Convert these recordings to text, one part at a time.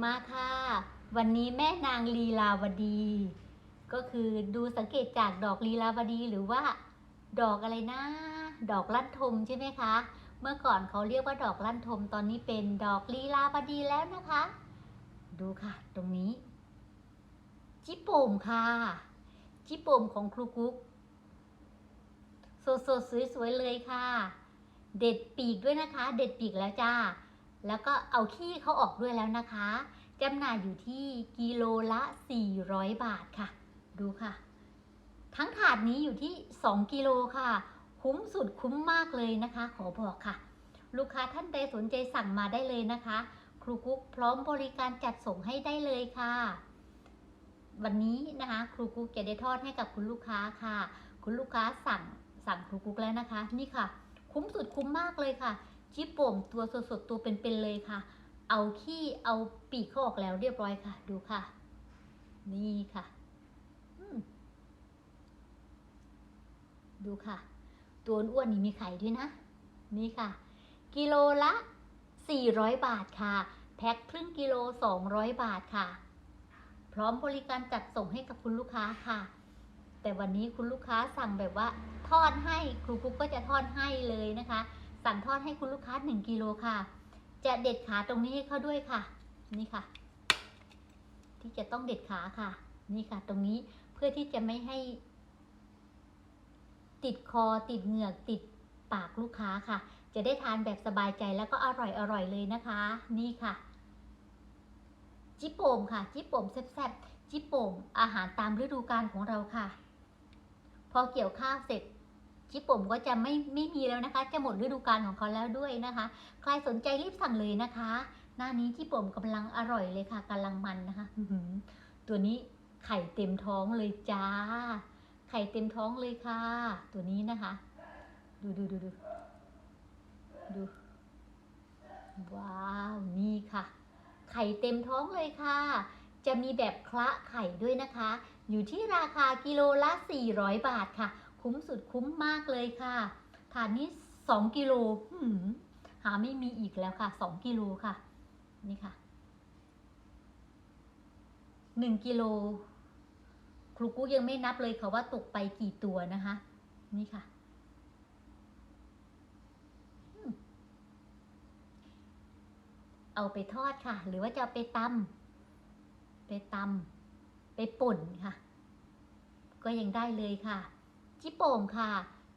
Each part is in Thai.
มาค่ะ วันนี้แม่นางลีลาวดี ก็คือดูสังเกตจากดอกลีลาวดีหรือว่า ดอกอะไรนะ ดอกลั่นทมใช่ไหมคะ เมื่อก่อนเขาเรียกว่าดอกลั่นทมตอนนี้เป็นดอกลีลาวดีแล้วนะคะ ดูค่ะตรงนี้ จิโป่มค่ะ จิโป่มของครูกุ๊กสดๆสวยๆเลยค่ะ เด็ดปีกด้วยนะคะ เด็ดปีกแล้วจ้า แล้วก็เอาขี้เขาออกด้วยแล้วนะคะจำหน่ายอยู่ที่กิโลละ 400 บาทค่ะ ดูค่ะ ทั้งถาดนี้อยู่ที่ 2 กิโลค่ะ คุ้มสุดคุ้มมากเลยนะคะ ขอบอกค่ะ ลูกค้าท่านใดสนใจสั่งมาได้เลยนะคะ ครูกุ๊กพร้อมบริการจัดส่งให้ได้เลยค่ะ วันนี้นะคะ ครูกุ๊กจะได้ทอดให้กับคุณลูกค้าค่ะ คุณลูกค้าสั่งสั่งครูกุ๊กแล้วนะคะ นี่ค่ะ คุ้มสุดคุ้มมากเลยค่ะ จิโป่มตัวสดๆตัวเป็นๆเลยค่ะ เอาขี้เอาปีกเขาออกแล้วเรียบร้อยค่ะ ดูค่ะ นี่ค่ะดูค่ะ ตัวอ้วนนี่มีไข่ด้วยนะ นี่ค่ะ กิโลละ 400 บาทค่ะ แพ็คครึ่งกิโล 200 บาทค่ะ พร้อมบริการจัดส่งให้กับคุณลูกค้าค่ะ แต่วันนี้คุณลูกค้าสั่งแบบว่าทอดให้ครูกุ๊กก็จะทอดให้เลยนะคะ สั่งทอดให้คุณลูกค้า 1กิโลค่ะ จะเด็ดขาตรงนี้ให้เขาด้วยค่ะ นี่ค่ะ ที่จะต้องเด็ดขาค่ะ นี่ค่ะ ตรงนี้เพื่อที่จะไม่ให้ ติดคอติดเหงือกติดปากลูกค้าค่ะ จะได้ทานแบบสบายใจแล้วก็อร่อยอร่อยเลยนะคะ นี่ค่ะจิโป่มค่ะ จิโป่มแซ่บๆจิโป่มอาหารตามฤดูกาลของเราค่ะ พอเกี่ยวข้าวเสร็จ จิป่มก็จะไม่ไม่มีแล้วนะคะ จะหมดฤดูกาลของเขาแล้วด้วยนะคะ ใครสนใจรีบสั่งเลยนะคะ หน้านี้จิป่มกำลังอร่อยเลยค่ะกำลังมันนะคะตัวนี้ไข่เต็มท้องเลยจ้า ไข่เต็มท้องเลยค่ะ ตัวนี้นะคะ ดูดูดูดูดูว้าวนี่ค่ะ ไข่เต็มท้องเลยค่ะ จะมีแบบคละไข่ด้วยนะคะ อยู่ที่ราคากิโลละ 400 บาทค่ะ คุ้มสุดคุ้มมากเลยค่ะ ถาดนี้ 2 กิโลหาไม่มีอีกแล้วค่ะ 2 กิโลค่ะ นี่ค่ะ 1 กิโลครูกู้ยังไม่นับเลยค่ะว่าตกไปกี่ตัวนะคะ นี่ค่ะเอาไปทอดค่ะ หรือว่าจะไปตำไปตำไปป่นค่ะ ก็ยังได้เลยค่ะ จิโป่งค่ะ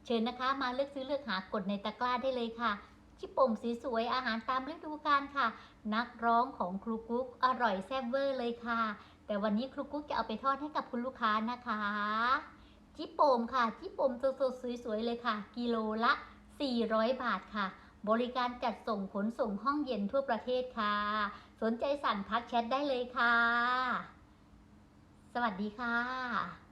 เชิญนะคะมาเลือกซื้อเลือกหากดในตะกร้าได้เลยค่ะจิโป่งสีสวยอาหารตามฤดูกาลค่ะ นักร้องของครูกุ๊กอร่อยแซ่บเวอร์เลยค่ะ แต่วันนี้ครูกุ๊กจะเอาไปทอดให้กับคุณลูกค้านะคะจิโป่งค่ะจิโป่งสดๆสวยๆเลยค่ะ กิโลละ 400 บาทค่ะ บริการจัดส่งขนส่งห้องเย็นทั่วประเทศค่ะ สนใจสั่งทักแชทได้เลยค่ะ สวัสดีค่ะ